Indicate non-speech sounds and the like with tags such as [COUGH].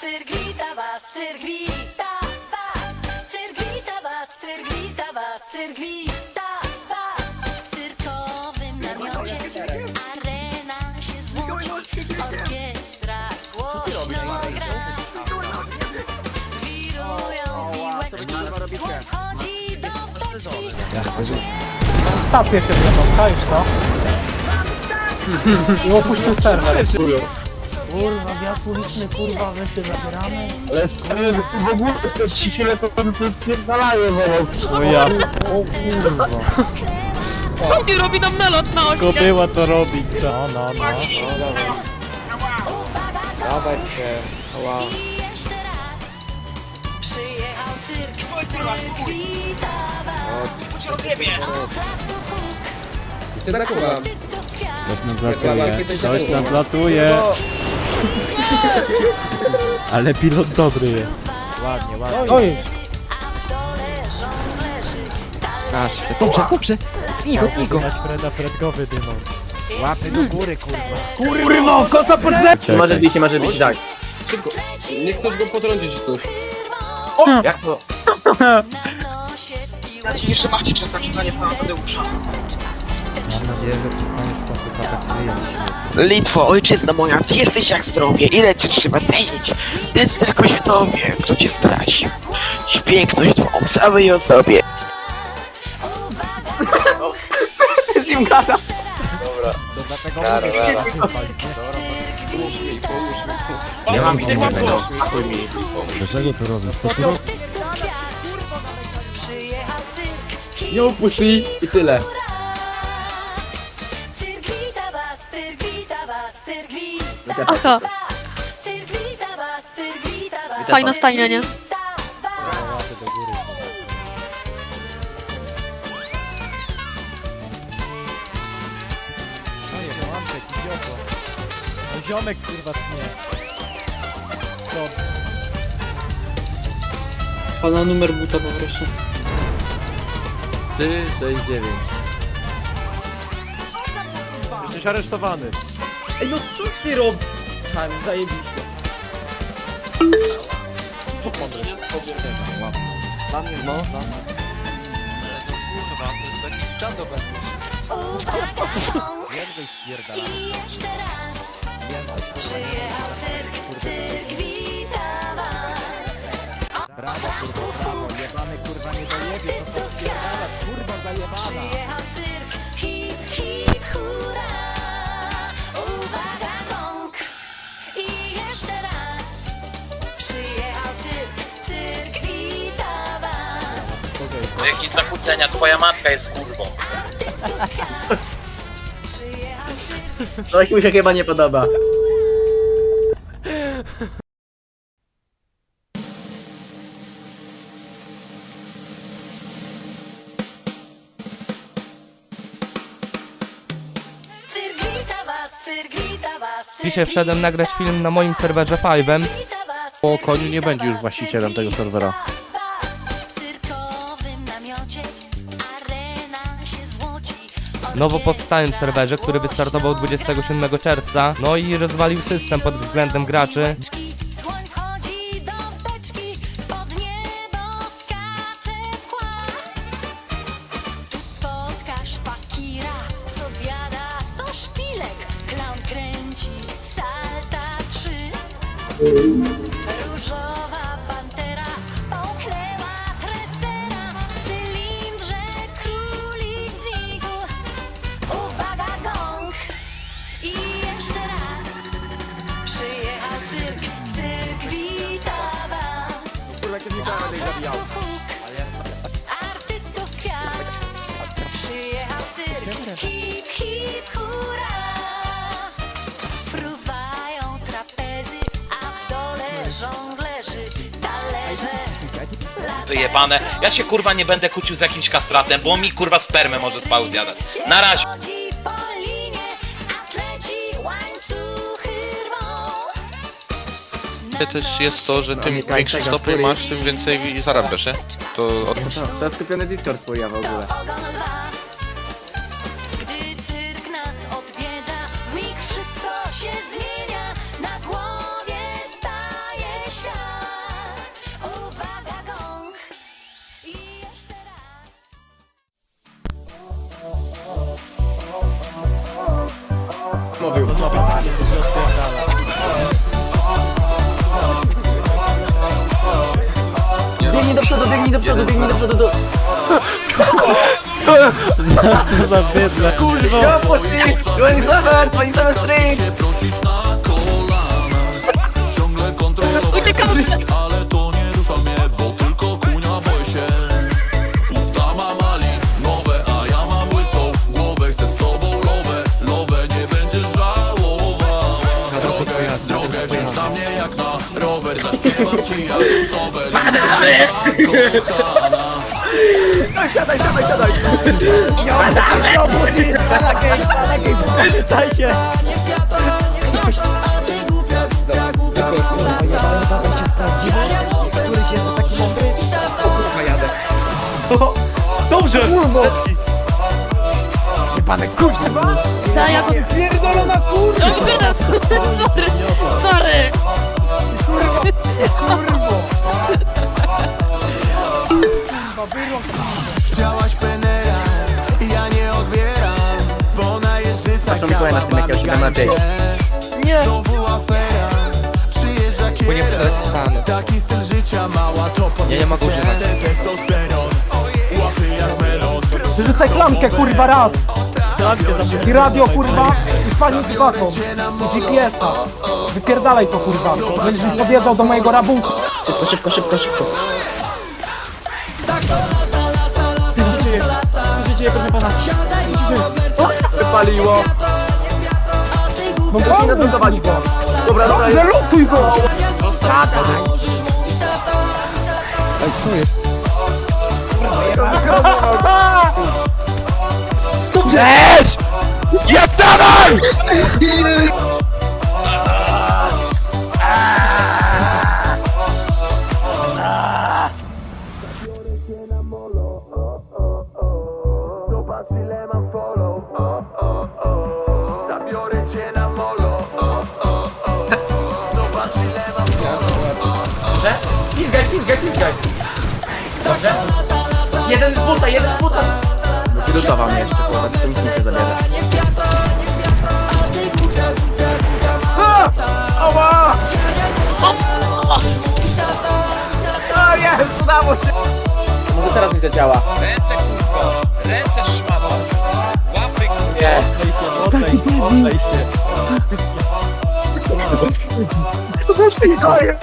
tyrgwita was, tyrgwita was. Tyrgwita was, tyrgwita was, tyrgwita was. W cyrkowym namiocie arena się złoci. Orkiestra głośno gra. Wirują piłeczki, słon wchodzi do beczki. Stację się czaisz to? I opuścił serwer. Kurwa, wiatr uliczny, kurwa, my się zabieramy. Ale stary, w ogóle te ci chwile to tam pierdalają za nas. O ja. O kurwa. I robi nam nalot na ośkę. Kobyła co robić, to. No, no, no. Dawaj się. I jeszcze raz przyjechał cyrk. Wita was. A placków huk, Ty zakuwam. artystów kwiat. Coś nam pracuje, Coś nam pracuje. [LAUGHS] Ale pilot dobry jest. Ładnie, ładnie. Oj. Żonglerzy. Aż, dobrze, dobrze. Niko, Niko. Widać Freda, Fredgowy dymą. Łapy do góry, kurwa. Kurwa, kota pod rzecz! Może być, może być, tak. Niech ktoś go potrąci czy coś. Jak to? [LAUGHS] Na. Dzisiejszy macie czas na czytanie pana Tadeusza. Mam nadzieję, że przestaniesz w końcu tapać wyjąć. Litwo, ojczyzna moja, ty jesteś jak zdrowie, ile ci trzeba tęć? Ten tylko się dowie, kto cię stracił. Ci piękność twą w samej ozdobie. Z nim gadasz. To dlatego mówię, że trzeba się spalić, nie? Cyrk wita was. Ja mam tego. Dlaczego to robisz? Co ty robisz? Nie upuści i tyle. Wita was, cyrk wita was, cyrk wita Aha. was. Cyrk wita was. Fajna stajnia, nie? Wita was. Łapy do góry. No jest, łamczek, idioto. No ziomek kurwa tnie. Pana numer buta poproszę. 3, 6, 9. Jesteś aresztowany. Ej, no co ty robisz? Tam, zajebiście. Dla mnie, no, no. Uwaga, gong. Jędrzej spierdala. I jeszcze raz przyjechał cyrk, cyrk wita was. Brawo kurwa, brawo. Jebany kurwa nie dojebie. Co to spierdala? Kurwa zajebana. Przyjechał cyrk, hip, hip, hurra. Jakieś zakłócenia, twoja matka jest kurwą. Coś mu się chyba nie podoba. Dzisiaj wszedłem nagrać film na moim serwerze Five'em. Po koniu nie będzie już właścicielem tego serwera. Nowo powstałym serwerze, który wystartował 27 czerwca. No i rozwalił system pod względem graczy. Słoń wchodzi Artystów huk, artystów kwiat. Przyjechał cyrk, hip, hip, hurra. Fruwają trapezy, a w dole żonglerzy, talerze. Wyjebane. Ja się kurwa nie będę kłócił z jakimś kastratem, bo mi kurwa spermę może spał zjadać. Na razie. też jest to, że tym Zamykaj większe masz, tym więcej zarabiasz, nie? No, to od... To, to jest kupiony Discord twój, ja w ogóle. Gdy cyrk nas odwiedza, w wszystko się zmienia. Na głowie staje świat. Uwaga, gong! I jeszcze raz. Biegnij do przodu, biegnij do przodu, do. Co za bydle. Kurwa. Uciekamy! Dajcie. Dobrze! Da, ja go... Pierdolona kurwa! No teraz! [LAUGHS] Sorry! Sorry! Chciałaś penera Ja nie odbieram Bo na jeżycach Mikołaja na tym jakiegoś działa nadziei. Nie! Znowu afera Przyjeżdża Taki styl życia mała to Ja nie mogę używać. Ten testosteron Łapy jak melon Wyrzucaj klamkę, kurwa, raz! I radio, kurwa, i spalnik z watą. I GPS-a. Wypierdalaj to, kurwa. Będziesz mi podjeżdżał do mojego rabunku. Szybko, szybko, szybko, szybko. Wypaliło. No to nie zabudować go. Dobra, dobra. Zalutuj go! Zobacz ile mam follow o, o, o. Zabiorę cię na molo o, o, o. Zobacz ile mam follow Pizgaj, pizgaj, pizgaj. Dobrze? Jeden z buta, jeden z buta. Wylutował mnie jeszcze, kurwa, to nic nie zabierze. Może teraz mi zadziała. Ręce kurwo, ręce szmato. Łapy kurwo. Nie. Oddaj się, oddaj się. To też nie daje.